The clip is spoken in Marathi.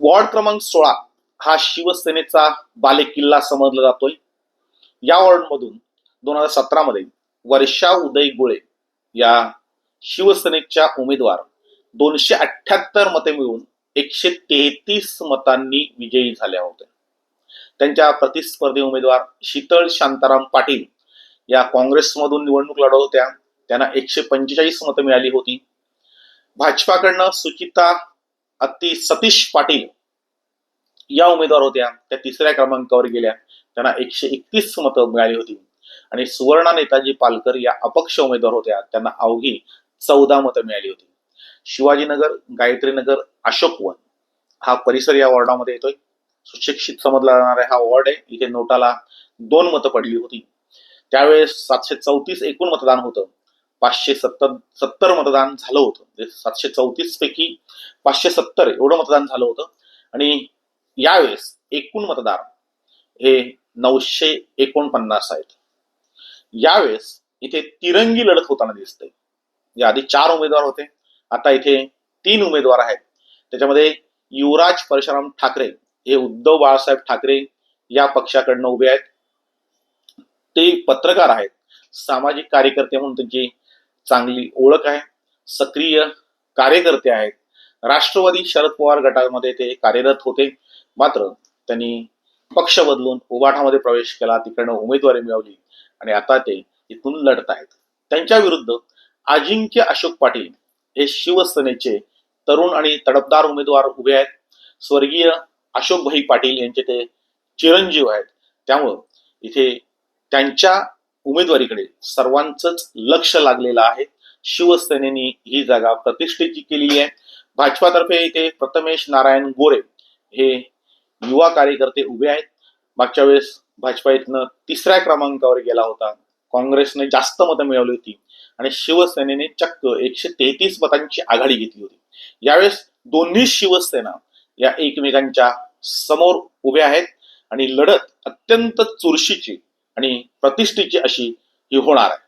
वॉर्ड क्रमांक सोळा हा शिवसेनेचा बालेकिल्ला समजला जातोय. या वॉर्डमधून दोन हजार सतरा मध्ये वर्षा उदय गुळे या शिवसेनेच्या उमेदवार दोनशे अठ्ठ्याहत्तर मते मिळून एकशे तेहतीस मतांनी विजयी झाल्या होत्या. त्यांच्या प्रतिस्पर्धी उमेदवार शीतळ शांताराम पाटील या काँग्रेसमधून निवडणूक लढवत होत्या. त्यांना एकशे पंचेचाळीस मतं मिळाली होती. भाजपाकडनं सुचिता अति सतीश पाटील या उमेदवार होत्या. त्या तिसऱ्या क्रमांकावर गेल्या. त्यांना एकशे एकतीस मतं मिळाली होती. आणि सुवर्णा नेताजी पालकर या अपक्ष उमेदवार होत्या. त्यांना अवघी चौदा मतं मिळाली होती. शिवाजीनगर गायत्रीनगर अशोकवन हा परिसर या वॉर्डामध्ये येतोय. सुशिक्षित समजला जाणारा हा वॉर्ड आहे. इथे नोटाला दोन मतं पडली होती. त्यावेळेस सातशे चौतीस एकूण मतदान होतं. पाचशे सत्तर सत्तर मतदान झालं होतं. म्हणजे सातशे चौतीस पैकी पाचशे सत्तर एवढं मतदान झालं होतं. आणि यावेळेस एकूण मतदार हे नऊशे एकोणपन्नास आहेत. यावेळेस इथे तिरंगी लढत होताना दिसते या आधी चार उमेदवार होते. आता इथे तीन उमेदवार आहेत. त्याच्यामध्ये युवराज परशुराम ठाकरे हे उद्धव बाळासाहेब ठाकरे या पक्षाकडनं उभे आहेत. ते पत्रकार आहेत. सामाजिक कार्यकर्ते म्हणून त्यांची चांगली ओळख आहे सक्रिय कार्यकर्ते आहेत. राष्ट्रवादी शरद पवार गटामध्ये ते कार्यरत होते. मात्र त्यांनी पक्ष बदलून उबाठामध्ये प्रवेश केला तिकडनं उमेदवारी मिळवली आणि आता ते इथून लढत आहेत. त्यांच्या विरुद्ध अजिंक्य अशोक पाटील हे शिवसेनेचे तरुण आणि तडफदार उमेदवार उभे आहेत. स्वर्गीय अशोक भाई पाटील यांचे ते चिरंजीव आहेत. त्यामुळं इथे त्यांच्या उमेदवारीकडे सर्वांचंच लक्ष लागलेलं आहे. शिवसेनेने ही जागा प्रतिष्ठेची केलेली आहे. भाजपातर्फे इथे प्रथमेश नारायण गोरे हे युवा कार्यकर्ते उभे आहेत. मागच्या वेळेस भाजपा इथनं तिसऱ्या क्रमांकावर गेला होता. काँग्रेसने जास्त मतं मिळवली होती आणि शिवसेनेने चक्क एकशे तेहतीस मतांची आघाडी घेतली होती. यावेळेस दोन्ही शिवसेना या एकमेकांच्या समोर उभ्या आहेत आणि लढत अत्यंत चुरशीची आणि प्रतिष्ठेची अशी ही होणार आहे.